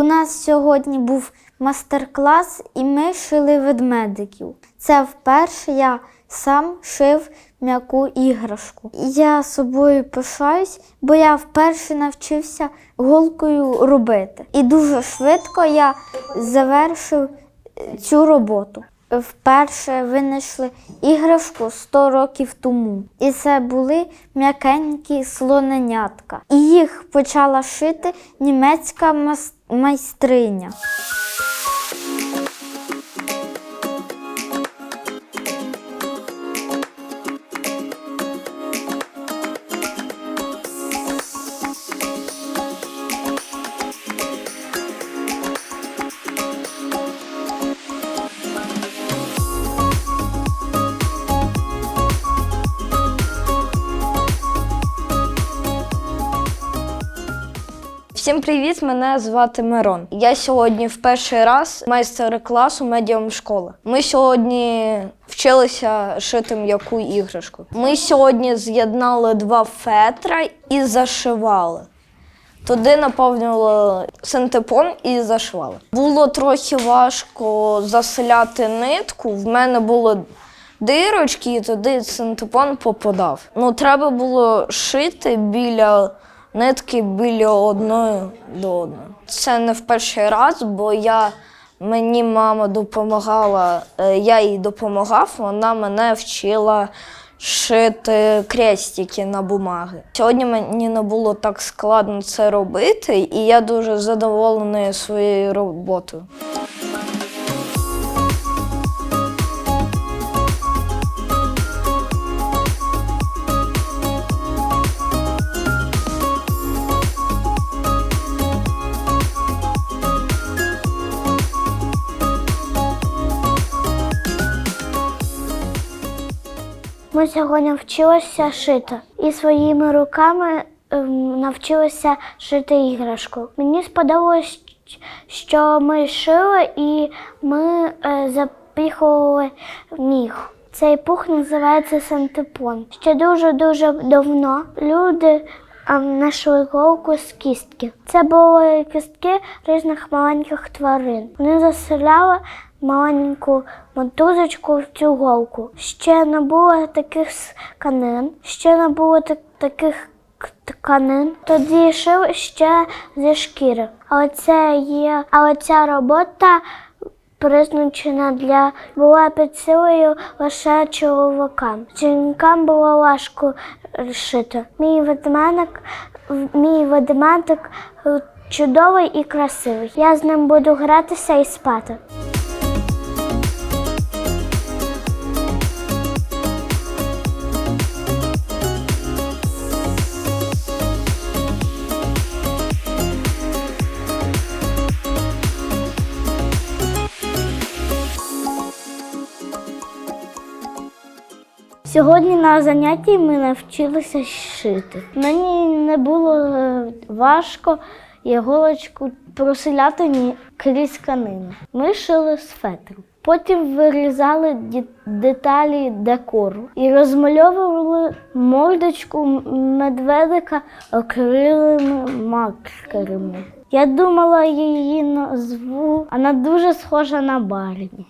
У нас сьогодні був мастер-клас, і ми шили ведмедиків. Це вперше я сам шив м'яку іграшку. Я собою пишаюсь, бо я вперше навчився голкою робити. І дуже швидко я завершив цю роботу. Вперше винайшли іграшку 100 років тому. І це були м'якенькі слоненятка. І їх почала шити німецька майстриня. Всім привіт! Мене звати Мирон. Я сьогодні в перший раз майстер класу медіум школи. Ми сьогодні вчилися шити м'яку іграшку. Ми сьогодні з'єднали два фетра і зашивали. Туди наповнювали синтепон і зашивали. Було трохи важко заселяти нитку. В мене були дирочки, і туди синтепон попадав. Ну, треба було шити біля нитки біля одної до одної. Це не в перший раз, бо я мені мама допомагала, е, я їй допомагав, вона мене вчила шити крестики на бумаги. Сьогодні мені не було так складно це робити, і я дуже задоволений своєю роботою. Ми сьогодні вчилися шити і своїми руками ем, навчилися шити іграшку. Мені сподобалось, що ми шили і ми е, запіхували міх. Цей пух називається сантепон. Ще дуже-дуже давно люди ем, знайшли голку з кістки. Це були кістки різних маленьких тварин. Вони заселяли маленьку мотузочку в цю голку. Ще не було таких тканин, ще не було так- таких тканин. Тоді шили ще зі шкіри. Але це є, але ця робота призначена для була під силою лише чоловікам. Жінкам було важко шити. Мій ведмедик, мій ведмедик чудовий і красивий. Я з ним буду гратися і спати. Сьогодні на занятті ми навчилися шити. Мені не було е, важко іголочку проселяти крізь тканину. Ми шили з. Потім вирізали деталі декору і розмальовували мордочку медведика акриловими маркерами. Я думала її назву, вона дуже схожа на Барні.